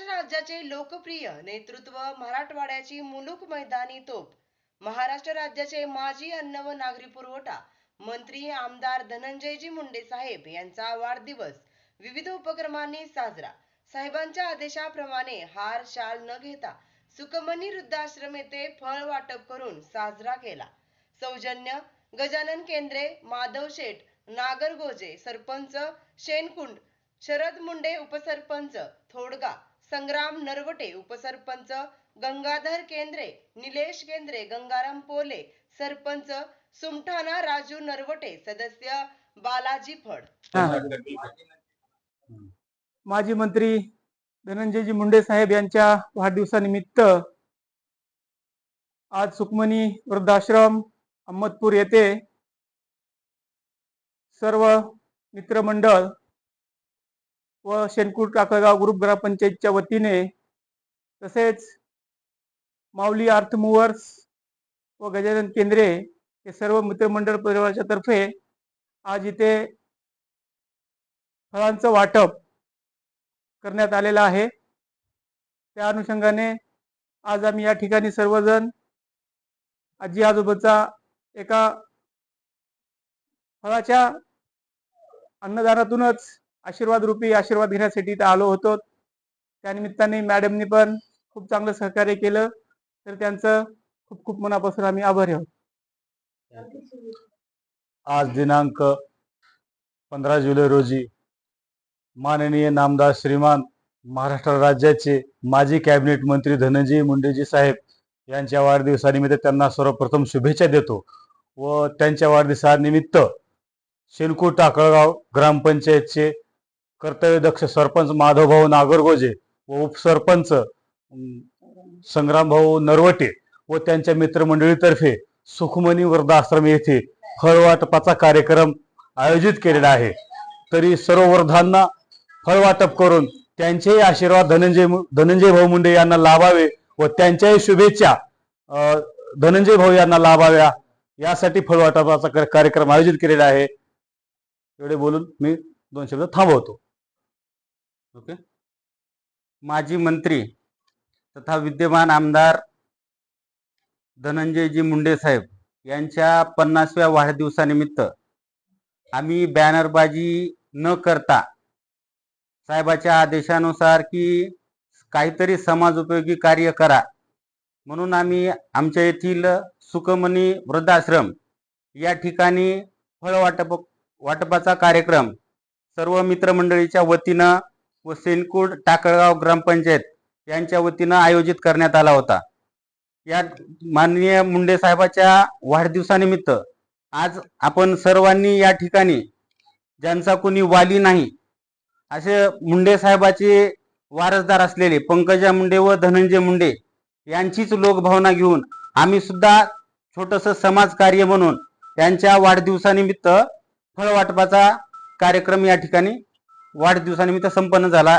महाराष्ट्र राज्याचे लोकप्रिय नेतृत्व मराठवाड्याची मुलूक मैदानी तोप महाराष्ट्र राज्याचे माजी अन्न व नागरी पुरवठा मंत्री आमदार धनंजयजी मुंडे साहेब यांचा वाढदिवस विविध उपक्रमांनी साजरा. साहेबांच्या आदेशाप्रमाणे हार शाल न घेता सुकमनी वृद्धाश्रम येथे फळ वाटप करून साजरा केला. सौजन्य गजानन केंद्रे माधव शेठ नागरगोजे सरपंच शेनकुंड शरद मुंडे उपसरपंच थोडगा संग्राम नरवटे उपसरपंच गंगाधर केंद्रे निलेश केंद्रे गंगाराम पोले सरपंच सुमठाना राजू नरवटे सदस्य बालाजी फड. माजी मंत्री धनंजयजी मुंडे साहेब यांच्या वाढदिवसानिमित्त आज सुकमनी वृद्धाश्रम अहमदपूर येथे सर्व मित्रमंडळ व शेनकूट टाकळगाव ग्रुप ग्रामपंचायतच्या वतीने तसेच माऊली अर्थ व गजानन केंद्रे हे सर्व मित्रमंडळ परिवाराच्या तर्फे आज इथे फळांचं वाटप करण्यात आलेलं आहे. त्या अनुषंगाने आज आम्ही या ठिकाणी सर्वजण आजी आजोबाचा एका फळाच्या अन्नदानातूनच आशीर्वाद रूपी आशीर्वाद घेण्यासाठी इथं आलो होतो. त्यानिमित्ताने मॅडमनी पण खूप चांगलं सहकार्य केलं. तर त्यांचं खूप खूप मनापासून आम्ही आभारी आहोत. आज दिनांक पंधरा जुलै रोजी माननीय नामदार श्रीमान महाराष्ट्र राज्याचे माजी कॅबिनेट मंत्री धनंजय मुंडेजी साहेब यांच्या वाढदिवसानिमित्त त्यांना सर्वप्रथम शुभेच्छा देतो व त्यांच्या वाढदिवसानिमित्त शेनकूर टाकळगाव ग्रामपंचायतचे कर्तव्यदक्ष सरपंच माधवभाऊ नागरगोजे व उपसरपंच संग्रामभाऊ नरवटे व त्यांच्या मित्रमंडळीतर्फे सुखमनी वृद्धाश्रम येथे फळवाटपाचा कार्यक्रम आयोजित केलेला आहे. तरी सर्व वृद्धांना फळवाटप करून त्यांचेही आशीर्वाद धनंजय धनंजय भाऊ मुंडे यांना लाभावे व त्यांच्याही शुभेच्छा धनंजय भाऊ यांना लाभाव्या यासाठी फळवाटपाचा कार्यक्रम आयोजित केलेला आहे. एवढे बोलून मी दोन शब्द थांबवतो. ओके. माजी मंत्री तथा विद्यमान आमदार धनंजयजी मुंडे साहेब यांच्या पन्नासव्या वाढदिवसानिमित्त आम्ही बॅनरबाजी न करता साहेबाच्या आदेशानुसार की काहीतरी समाजोपयोगी कार्य करा. म्हणून आम्ही आमच्या येथील सुकमणी वृद्धाश्रम या ठिकाणी फळ वाटप वाटपाचा कार्यक्रम सर्व मित्रमंडळीच्या वतीनं व सेनकूड टाकळगाव ग्रामपंचायत यांच्या वतीनं आयोजित करण्यात आला होता. या माननीय मुंडे साहेबाच्या वाढदिवसानिमित्त आज आपण सर्वांनी या ठिकाणी ज्यांचा कोणी वाली नाही असे मुंडे साहेबाचे वारसदार असलेले पंकजा मुंडे व धनंजय मुंडे यांचीच लोकभावना घेऊन आम्ही सुद्धा छोटस समाजकार्य म्हणून त्यांच्या वाढदिवसानिमित्त फळवाटपाचा कार्यक्रम या ठिकाणी वाढदिवसानिमित्त संपन्न झाला.